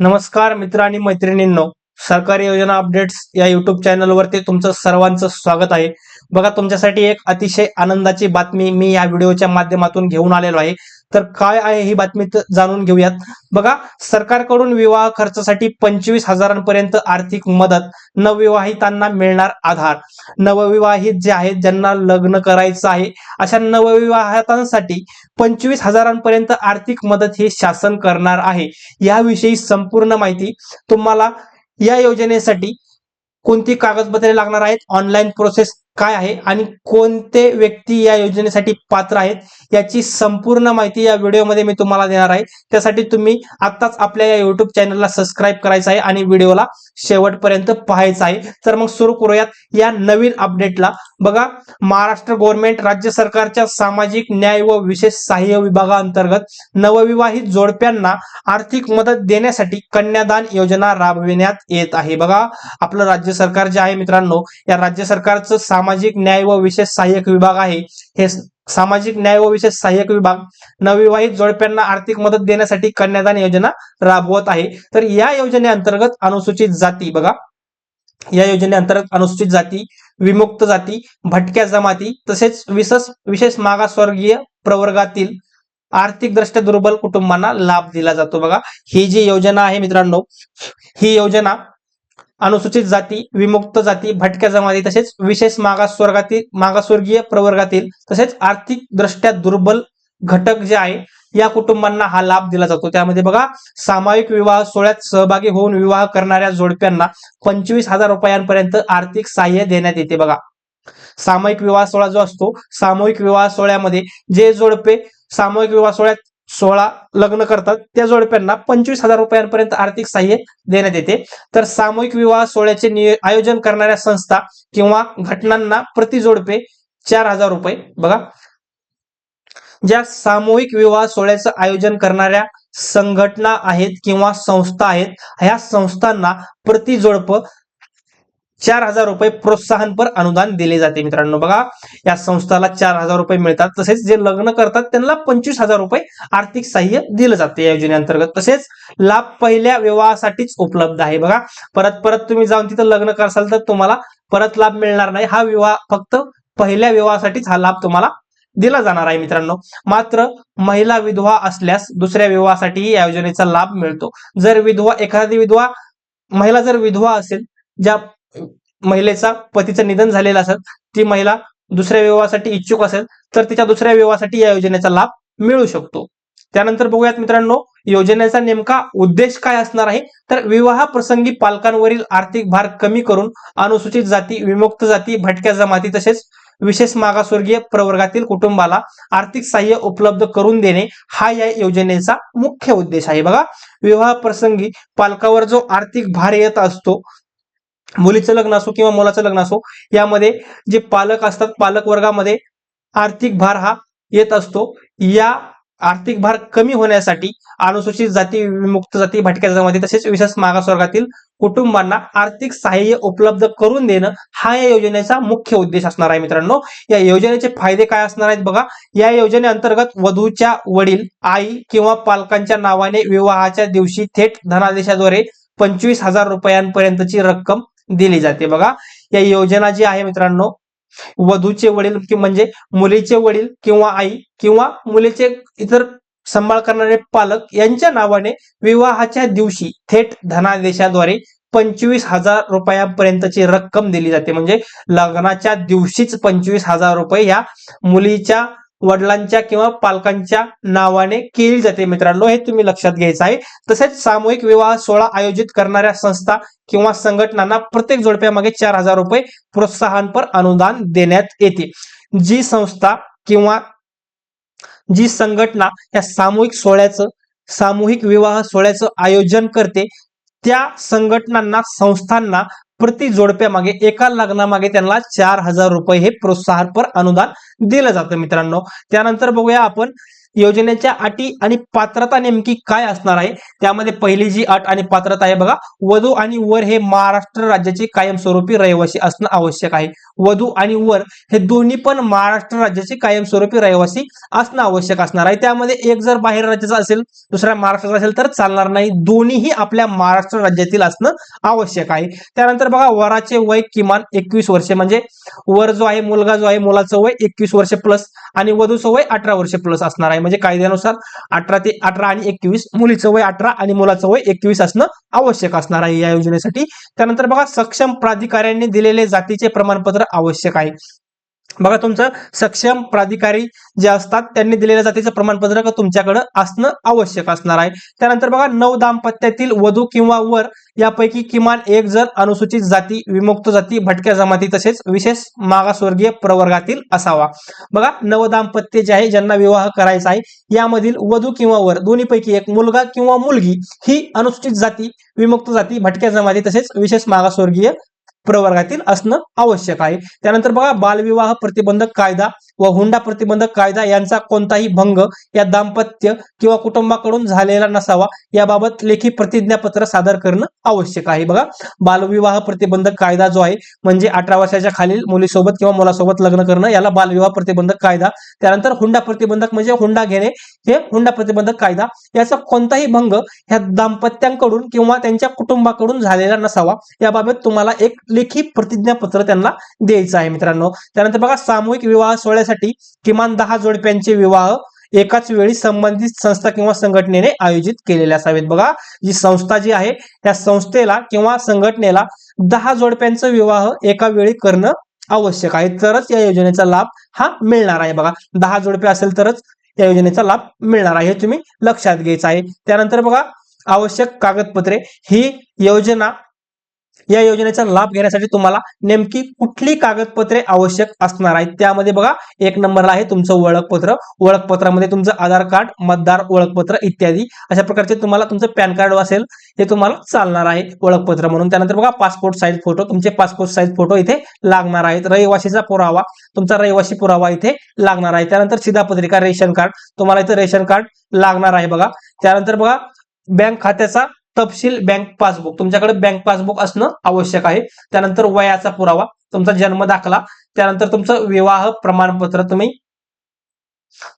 नमस्कार मित्र आणि मैत्रिणींनो. सरकारी योजना अपडेट्स या युट्यूब चॅनलवरती तुमचं सर्वांचं स्वागत आहे. बघा तुमच्यासाठी एक अतिशय आनंदाची बातमी मी या व्हिडिओच्या माध्यमातून घेऊन आलेलो आहे. तर काय आहे ही बातमी तर जाणून घेऊयात. बघा सरकारकडून विवाह खर्चासाठी पंचवीस हजारांपर्यंत आर्थिक मदत नवविवाहितांना मिळणार आधार. नवविवाहित जे आहेत ज्यांना लग्न करायचं आहे अशा नवविवाहितांसाठी पंचवीस हजारांपर्यंत आर्थिक मदत हे शासन करणार आहे. याविषयी संपूर्ण माहिती तुम्हाला या योजनेसाठी कोणती कागदपत्रे लागणार आहेत? ऑनलाईन प्रोसेस काय आहे आणि कोणते व्यक्ती या योजनेसाठी पात्र आहेत याची संपूर्ण माहिती या व्हिडिओमध्ये मी तुम्हाला देणार आहे. त्यासाठी तुम्ही आत्ताच आपल्या या युट्यूब चॅनलला सबस्क्राईब करायचं आहे आणि व्हिडिओला शेवटपर्यंत पाहायचं आहे. तर मग सुरू करूयात या नवीन अपडेटला बघा महाराष्ट्र गव्हर्नमेंट राज्य सरकारच्या सामाजिक न्याय व विशेष सहाय्य विभागाअंतर्गत नवविवाहित जोडप्यांना आर्थिक मदत देण्यासाठी कन्यादान योजना राबविण्यात येत आहे. बघा आपलं राज्य सरकार जे आहे मित्रांनो या राज्य सरकारचं सामाजिक सामाजिक न्याय व विशेष सहाय्यक विभाग आहे. हे सामाजिक न्याय व विशेष सहाय्यक विभाग नवविवाहित जोडप्यांना आर्थिक मदत देण्यासाठी कन्यादान योजना राबवत आहे. तर या योजनेअंतर्गत अनुसूचित जाती बघा. या योजनेअंतर्गत अनुसूचित जाती विमुक्त जाती भटक्या जमाती तसेच विशेष विशेष मागासवर्गीय प्रवर्गातील आर्थिकदृष्ट्या दुर्बल कुटुंबांना लाभ दिला जातो बघा. ही जी योजना आहे मित्रांनो ही योजना अनुसूचित जाती विमुक्त जाती भटक्या जमाती तसेच विशेष मागासवर्गातील मागासवर्गीय प्रवर्गातील तसेच आर्थिक दृष्ट्या दुर्बल घटक जे आहे या कुटुंबांना हा लाभ दिला जातो. त्यामध्ये बघा सामायिक विवाह सोहळ्यात सहभागी होऊन विवाह करणाऱ्या जोडप्यांना पंचवीस हजार रुपयांपर्यंत आर्थिक सहाय्य देण्यात येते बघा. सामूहिक विवाह सोहळा जो असतो सामूहिक विवाह सोहळ्यामध्ये जे जोडपे सामूहिक विवाह सोहळ्यात सोळा लग्न करतात. त्या जोडप्यांना पंचवीस हजार रुपयांपर्यंत आर्थिक सहाय्य देण्यात येते. तर सामूहिक विवाह सोहळ्याचे आयोजन करणाऱ्या संस्था किंवा घटनांना प्रति जोडपे चार हजार रुपये. बघा. ज्या सामूहिक विवाह सोहळ्याचं आयोजन करणाऱ्या संघटना आहेत किंवा संस्था आहेत ह्या संस्थांना प्रति जोडप चार हजार रुपये प्रोत्साहनपर अनुदान दिले जाते मित्रांनो. बघा या संस्थाला चार हजार रुपये मिळतात. तसेच जे लग्न करतात त्यांना पंचवीस हजार रुपये आर्थिक सहाय्य दिलं जाते या योजनेअंतर्गत. तसेच लाभ पहिल्या विवाहासाठीच उपलब्ध आहे. बघा परत परत तुम्ही जाऊन तिथं लग्न करसाल तर तुम्हाला परत लाभ मिळणार नाही. हा विवाह फक्त पहिल्या विवाहासाठीच हा लाभ तुम्हाला दिला जाणार आहे मित्रांनो. मात्र महिला विधवा असल्यास दुसऱ्या विवाहासाठी या योजनेचा लाभ मिळतो. जर विधवा एखादी विधवा महिला जर विधवा असेल ज्या महिलेचा पतीचं निधन झालेलं असेल ती महिला दुसऱ्या विवाहासाठी इच्छुक असेल तर तिच्या दुसऱ्या विवाहासाठी या योजनेचा लाभ मिळू शकतो. त्यानंतर बघूयात मित्रांनो योजनेचा नेमका उद्देश काय असणार आहे? तर विवाह प्रसंगी पालकांवरील आर्थिक भार कमी करून अनुसूचित जाती विमुक्त जाती भटक्या जमाती तसेच विशेष मागासवर्गीय प्रवर्गातील कुटुंबाला आर्थिक सहाय्य उपलब्ध करून देणे हा या योजनेचा मुख्य उद्देश आहे. बघा विवाह प्रसंगी पालकावर जो आर्थिक भार येत असतो मुलीचं लग्न असो किंवा मुलाचं लग्न असो यामध्ये जे पालक असतात पालक वर्गामध्ये आर्थिक भार हा येत असतो. या आर्थिक भार कमी होण्यासाठी अनुसूचित जाती विमुक्त जाती भटक्या जमाती तसेच विशेष मागासवर्गातील कुटुंबांना आर्थिक सहाय्य उपलब्ध करून देणं हा या योजनेचा मुख्य उद्देश असणार आहे मित्रांनो. या योजनेचे फायदे काय असणार आहेत बघा. या योजनेअंतर्गत वधूच्या वडील आई किंवा पालकांच्या नावाने विवाहाच्या दिवशी थेट धनादेशाद्वारे पंचवीस हजार रुपयांपर्यंतची रक्कम दिली जाते. बघा या योजना जी आहे मित्रांनो वधूचे वडील कि म्हणजे मुलीचे वडील किंवा आई किंवा मुलीचे इतर सांभाळ करणारे पालक यांच्या नावाने विवाहाच्या दिवशी थेट धनादेशाद्वारे पंचवीस हजार रुपयांपर्यंतची रक्कम दिली जाते. म्हणजे लग्नाच्या दिवशीच पंचवीस हजार रुपये या मुलीच्या वडिलांच्या किंवा पालकांच्या नावाने केली जाते. मित्रांनो हे तुम्ही लक्षात घ्यायचं आहे. तसेच सामूहिक विवाह सोहळा आयोजित करणाऱ्या संस्था किंवा संघटनांना प्रत्येक जोडप्यामागे चार हजार रुपये प्रोत्साहनपर अनुदान देण्यात येते. जी संस्था किंवा जी संघटना या सामूहिक सोहळ्याचं सामूहिक विवाह सोहळ्याचं आयोजन करते त्या संघटनांना संस्थांना प्रति जोडप्यामागे एका लग्नामागे त्यांना चार हजार रुपये हे प्रोत्साहनपर अनुदान दिलं जातं मित्रांनो. त्यानंतर बघूया आपण योजनेच्या अटी आणि पात्रता नेमकी काय असणार आहे? त्यामध्ये पहिली जी अट आणि पात्रता आहे बघा. वधू आणि वर हे महाराष्ट्र राज्याचे कायमस्वरूपी रहिवासी असणं आवश्यक आहे. वधू आणि वर हे दोन्ही पण महाराष्ट्र राज्याचे कायमस्वरूपी रहिवासी असणं आवश्यक असणार आहे. त्यामध्ये एक जर बाहेर राज्याचा असेल दुसऱ्या महाराष्ट्राचा असेल तर चालणार नाही. दोन्हीही आपल्या महाराष्ट्र राज्यातील असणं आवश्यक आहे. त्यानंतर बघा वराचे वय किमान एकवीस वर्षे. म्हणजे वर जो आहे मुलगा जो आहे मुलाचं वय एकवीस वर्ष प्लस आणि वधूचं वय अठरा वर्ष प्लस असणार आहे. म्हणजे कायद्यानुसार अठरा ते अठरा आणि एकवीस मुलीचं वय अठरा आणि मुलाचं वय एकवीस असणं आवश्यक असणार आहे या योजनेसाठी. त्यानंतर बघा सक्षम प्राधिकाऱ्यांनी दिलेले जातीचे प्रमाणपत्र आवश्यक आहे. बघा तुमचं सक्षम प्राधिकारी जे असतात त्यांनी दिलेल्या जातीचं प्रमाणपत्र तुमच्याकडं तुमच्याकडे असणं आवश्यक असणार आहे. त्यानंतर बघा नऊ दाम्पत्यातील वधू किंवा वर यापैकी किमान एक जर अनुसूचित जाती विमुक्त जाती भटक्या जमाती तसेच विशेष मागासवर्गीय प्रवर्गातील असावा. बघा नव दाम्पत्य जे आहे ज्यांना विवाह करायचा आहे यामधील वधू किंवा वर दोन्हीपैकी एक मुलगा किंवा मुलगी ही अनुसूचित जाती विमुक्त जाती भटक्या जमाती तसेच विशेष मागासवर्गीय प्रवर्गातील असणं आवश्यक आहे. त्यानंतर बघा बालविवाह प्रतिबंधक कायदा व हुंडा प्रतिबंधक कायदा यांचा कोणताही भंग या दाम्पत्य किंवा कुटुंबाकडून झालेला नसावा याबाबत लेखी प्रतिज्ञापत्र सादर करणं आवश्यक आहे. बघा बालविवाह प्रतिबंधक कायदा जो आहे म्हणजे अठरा वर्षाच्या खालील मुलीसोबत किंवा मुलासोबत लग्न करणं याला बालविवाह प्रतिबंधक कायदा त्यानंतर हुंडा प्रतिबंधक म्हणजे हुंडा घेणे हे हुंडा प्रतिबंधक कायदा याचा कोणताही भंग ह्या दाम्पत्यांकडून किंवा त्यांच्या कुटुंबाकडून झालेला नसावा याबाबत तुम्हाला एक लेखी प्रतिज्ञापत्र त्यांना द्यायचं आहे मित्रांनो. त्यानंतर बघा सामूहिक विवाह सोहळ्यासाठी किमान दहा जोडप्यांचे विवाह एकाच वेळी संबंधित संस्था किंवा संघटनेने आयोजित केलेले असावेत. बघा जी संस्था जी आहे त्या संस्थेला किंवा संघटनेला दहा जोडप्यांचा विवाह एका वेळी करणं आवश्यक आहे. तरच या योजनेचा लाभ हा मिळणार आहे. बघा दहा जोडपे असेल तरच या योजनेचा लाभ मिळणार आहे हे तुम्ही लक्षात घ्यायचं आहे. त्यानंतर बघा आवश्यक कागदपत्रे. ही योजना या योजनेचा लाभ घेण्यासाठी तुम्हाला नेमकी कुठली कागदपत्रे आवश्यक असणार आहेत? त्यामध्ये बघा एक नंबरला आहे तुमचं ओळखपत्र. ओळखपत्रामध्ये तुमचं आधार कार्ड मतदार ओळखपत्र इत्यादी. अशा प्रकारचे तुम्हाला तुमचं पॅन कार्ड असेल हे तुम्हाला चालणार आहे ओळखपत्र म्हणून. त्यानंतर बघा पासपोर्ट साईज फोटो. तुमचे पासपोर्ट साईज फोटो इथे लागणार आहेत. रहिवासीचा पुरावा. तुमचा रहिवासी पुरावा इथे लागणार आहे. त्यानंतर शिधापत्रिका रेशन कार्ड. तुम्हाला इथे रेशन कार्ड लागणार आहे बघा. त्यानंतर बघा बँक खात्याचा तपशील बँक पासबुक तुमच्याकडे बँक पासबुक असणं आवश्यक आहे. त्यानंतर वयाचा पुरावा तुमचा जन्म दाखला त्यानंतर तुमचं विवाह प्रमाणपत्र. तुम्ही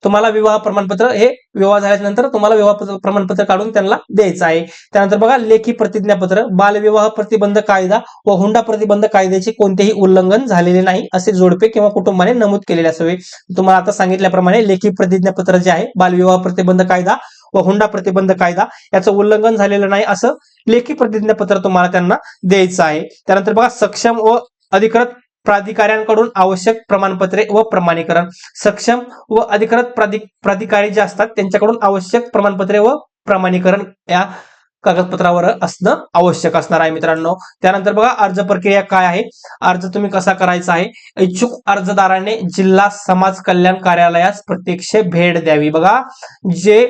तुम्हाला विवाह प्रमाणपत्र हे विवाह झाल्यानंतर तुम्हाला विवाह प्रमाणपत्र काढून त्यांना द्यायचं आहे. त्यानंतर बघा लेखी प्रतिज्ञापत्र बालविवाह प्रतिबंध कायदा व हुंडा प्रतिबंध कायद्याचे कोणतेही उल्लंघन झालेले नाही असे जोडपे किंवा कुटुंबाने नमूद केलेले असावे. तुम्हाला आता सांगितल्याप्रमाणे लेखी प्रतिज्ञापत्र जे आहे बालविवाह प्रतिबंध कायदा व हुंडा प्रतिबंध कायदा याचं उल्लंघन झालेलं नाही असं लेखी प्रतिज्ञापत्र तुम्हाला त्यांना द्यायचं आहे. त्यानंतर बघा सक्षम व अधिकृत प्राधिकाऱ्यांकडून आवश्यक प्रमाणपत्रे व प्रमाणीकरण. सक्षम व अधिकृत प्राधिकारी जे असतात त्यांच्याकडून आवश्यक प्रमाणपत्रे व प्रमाणीकरण या कागदपत्रावर असणं आवश्यक असणार आहे मित्रांनो. त्यानंतर बघा अर्ज प्रक्रिया काय आहे? अर्ज तुम्ही कसा करायचा आहे? इच्छुक अर्जदाराने जिल्हा समाज कल्याण कार्यालयास प्रत्यक्ष भेट द्यावी. बघा जे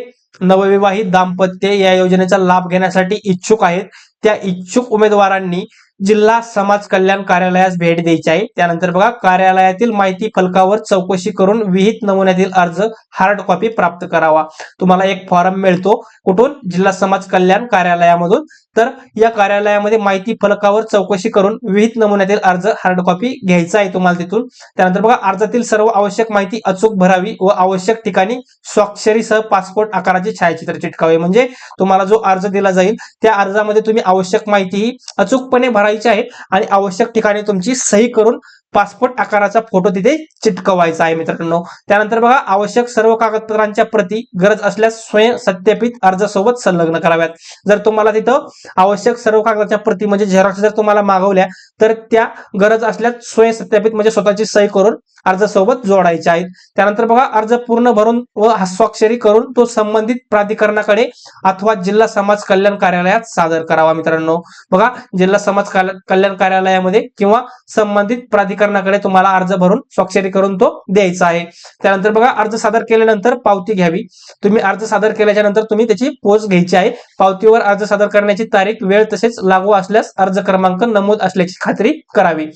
नवविवाहित दाम्पत्य या योजनेचा लाभ घेण्यासाठी इच्छुक आहेत. त्या इच्छुक उमेदवारांनी जिल्हा समाज कल्याण कार्यालयास भेट द्यायची आहे. त्यानंतर बघा कार्यालयातील माहिती फलकावर चौकशी करून विहित नमुन्यातील अर्ज हार्ड कॉपी प्राप्त करावा. तुम्हाला एक फॉर्म मिळतो. कुठून? जिल्हा समाज कल्याण कार्यालयामधून. तर या कार्यालयामध्ये माहिती फलकावर चौकशी करून विहित नमुन्यातील अर्ज हार्ड कॉपी घ्यायचा आहे तुम्हाला तिथून. त्यानंतर बघा अर्जातील सर्व आवश्यक माहिती अचूक भरावी व आवश्यक ठिकाणी स्वाक्षरीसह पासपोर्ट आकाराचे छायाचित्र चिटकावे. म्हणजे तुम्हाला जो अर्ज दिला जाईल त्या अर्जामध्ये तुम्ही आवश्यक माहिती ही अचूकपणे भरायची आहे आणि आवश्यक ठिकाणी तुमची सही करून पासपोर्ट आकाराचा फोटो तिथे चिटकवायचा आहे मित्रांनो. त्यानंतर बघा आवश्यक सर्व कागदपत्रांच्या प्रती गरज असल्यास स्वयं सत्यापित अर्जासोबत संलग्न कराव्यात. जर तुम्हाला तिथं आवश्यक सर्व कागदाच्या प्रती म्हणजे झेरॉक्स जर तुम्हाला मागवल्या तर त्या गरज असल्यास स्वयं सत्यापित म्हणजे स्वतःची सही करून अर्ज सोबत जोडायचे आहेत. त्यानंतर बघा अर्ज पूर्ण भरून व हस्वाक्षरी करून तो संबंधित प्राधिकरणाकडे अथवा जिल्हा समाज कल्याण कार्यालयात सादर करावा मित्रांनो. बघा जिल्हा समाज कल्याण कार्यालयामध्ये किंवा संबंधित प्राधिकरणाकडे तुम्हाला अर्ज भरून स्वाक्षरी करून तो द्यायचा आहे. त्यानंतर बघा अर्ज सादर केल्यानंतर पावती घ्यावी. तुम्ही अर्ज सादर केल्याच्यानंतर तुम्ही त्याची पोच घ्यायची आहे. पावतीवर अर्ज सादर करण्याची तारीख वेळ तसेच लागू असल्यास अर्ज क्रमांक नमूद असल्याची खात्री करावी.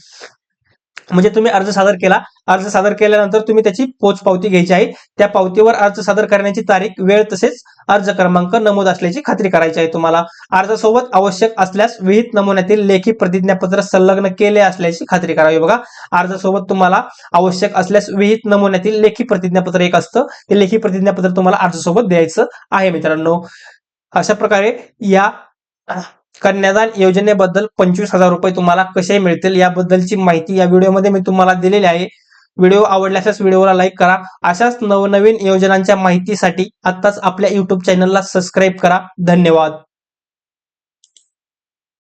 म्हणजे तुम्ही अर्ज सादर केला अर्ज सादर केल्यानंतर तुम्ही त्याची पोच पावती घ्यायची आहे. त्या पावतीवर अर्ज सादर करण्याची तारीख वेळ तसेच अर्ज क्रमांक नमूद असल्याची खात्री करायची आहे तुम्हाला. अर्जासोबत आवश्यक असल्यास विहित नमुन्यातील लेखी प्रतिज्ञापत्र संलग्न केले असल्याची खात्री करावी बघा. अर्जासोबत तुम्हाला आवश्यक असल्यास विहित नमुन्यातील लेखी प्रतिज्ञापत्र एक असतं. ते लेखी प्रतिज्ञापत्र तुम्हाला अर्जासोबत द्यायचं आहे मित्रांनो. अशा प्रकारे या कन्यादान योजनेबद्दल पंचवीस हजार रुपये तुम्हाला कसे मिळतील याबद्दलची माहिती या व्हिडिओमध्ये मी तुम्हाला दिलेली आहे. व्हिडिओ आवडल्यास व्हिडिओला लाईक करा. अशाच नवनवीन योजनांच्या माहितीसाठी आत्ताच आपल्या युट्यूब चॅनलला सबस्क्राईब करा. धन्यवाद.